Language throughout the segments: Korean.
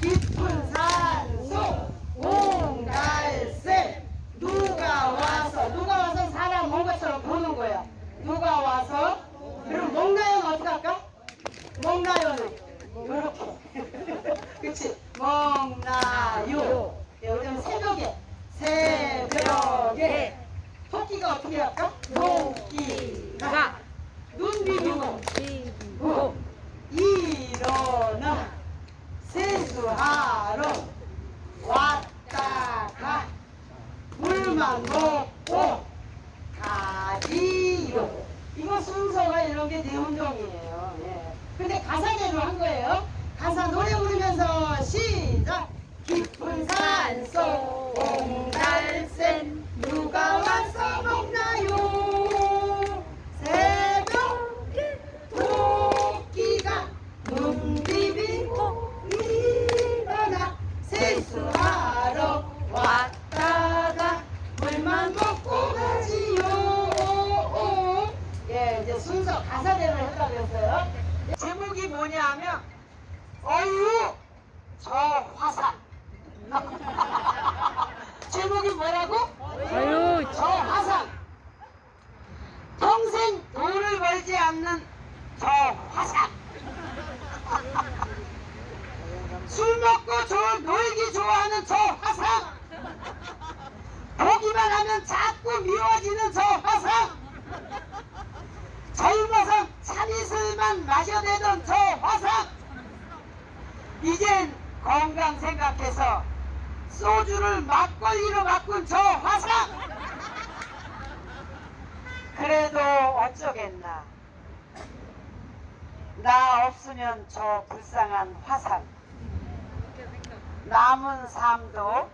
깊은 산속 옹달샘 누가 와서 누가 와서 사람 온 것처럼 보는 거야 누가 와서? 그럼 뭔가요는 어떻게 할까? 뭔가요는 이렇게. 그치? 예, 요즘 새벽에. 새벽에. 토끼가 어떻게 할까? 토끼가 눈 비비고 고 일어나 세수하러 왔다가 물만 먹고 가지요. 이거 순서가 이런 게 대운동이에요. 예. 근데 가사대로 한 거예요. 가사 노래 부르면서 시작. 깊은 산속 옹달샘 누가 와서 먹나요? 새벽에 토끼가 눈 비비고 일어나 세수하러 왔다가 물만 먹고 가지요. 예, 이제 순서 가사대로 했다면서요. 제목이 뭐냐 하면 어유 저 화산. 제목이 뭐라고? 아유, 저 화산. 평생 돈을 벌지 않는 저 화산. 술 먹고 저 놀기 좋아하는 저 화상. 보기만 하면 자꾸 미워지는 저 화상. 젊어서 참이슬만 마셔대던 저 화상. 이젠 건강 생각해서 소주를 막걸리로 바꾼 저 화상. 그래도 어쩌겠나. 나 없으면 저 불쌍한 화상. 남은 삶도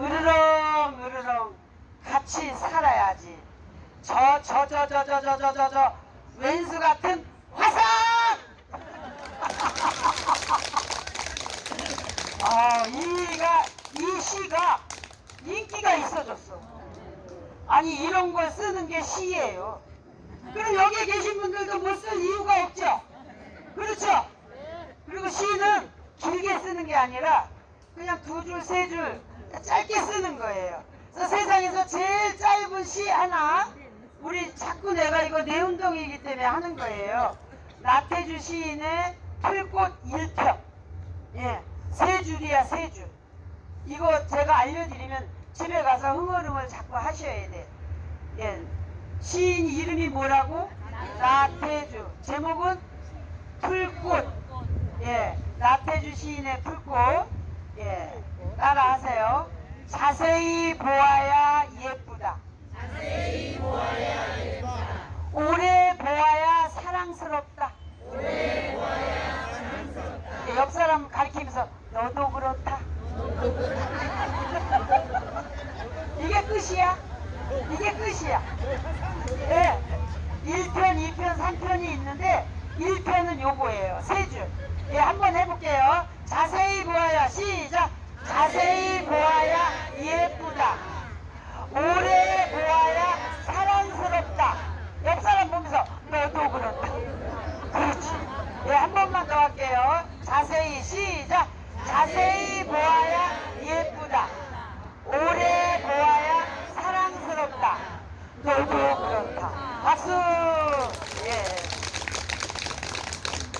으르렁 으르렁 같이 살아야지. 저저저 저 저 저 저 저 저 왼수 같은 화상! 어, 이가 이 시가 인기가 있어졌어. 아니 이런 걸 쓰는 게 시예요. 그럼 여기에 계신 분들도 못 쓸 이유가 없죠. 그렇죠? 그리고 시는 길게 쓰는 게 아니라 그냥 두 줄, 세 줄 짧게 쓰는 거예요. 그래서 세상에서 제일 짧은 시 하나 우리 자꾸 내가 이거 내 운동이기 때문에 하는 거예요. 나태주 시인의 풀꽃 1편. 예, 세 줄이야, 세 줄. 이거 제가 알려드리면 집에 가서 흥얼흥얼 자꾸 하셔야 돼. 예, 시인 이름이 뭐라고? 나태주. 제목은 풀꽃. 예, 나태주 시인의 풀꽃. 예, 따라하세요. 자세히 보아야 예쁘다. 자세히 보아야 예쁘다. 오래 보아야 사랑스럽다. 오래 보아야 사랑스럽다. 옆 사람 가리키면서 그렇다. 이게 끝이야. 이게 끝이야. 예. 1편, 2편, 3편이 있는데 1편은 요거예요. 세 줄. 예, 한번 해볼게요. 자세히 보아야 시작. 자세히 보아야 예쁘다. 오래 보아야 사랑스럽다. 옆 사람 보면서 너도 그렇다. 그렇지. 예, 한 번만 더 할게요. 자세히 시작. 자세히 보아야 예쁘다. 오래 보아야 사랑스럽다. 너도 그렇다. 박수. 예.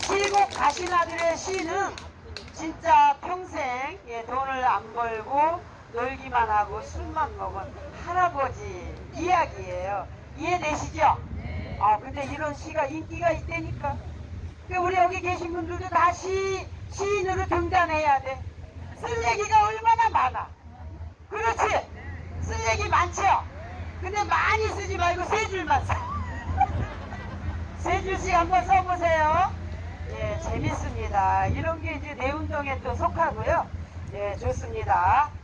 칠곡 가시나들의 시는 진짜 평생 예, 돈을 안 벌고 놀기만 하고 술만 먹은 할아버지 이야기예요. 이해되시죠? 아 근데 이런 시가 인기가 있다니까. 그 우리 여기 계신 분들도 다 시, 시인으로 등단해야 돼. 쓸 얘기가 얼마나 많아. 그렇지? 쓸 얘기 많죠? 근데 많이 쓰지 말고 세 줄만 써. 세 줄씩 한번 써보세요. 예, 재밌습니다. 이런 게 이제 내 운동에 또 속하고요. 예, 좋습니다.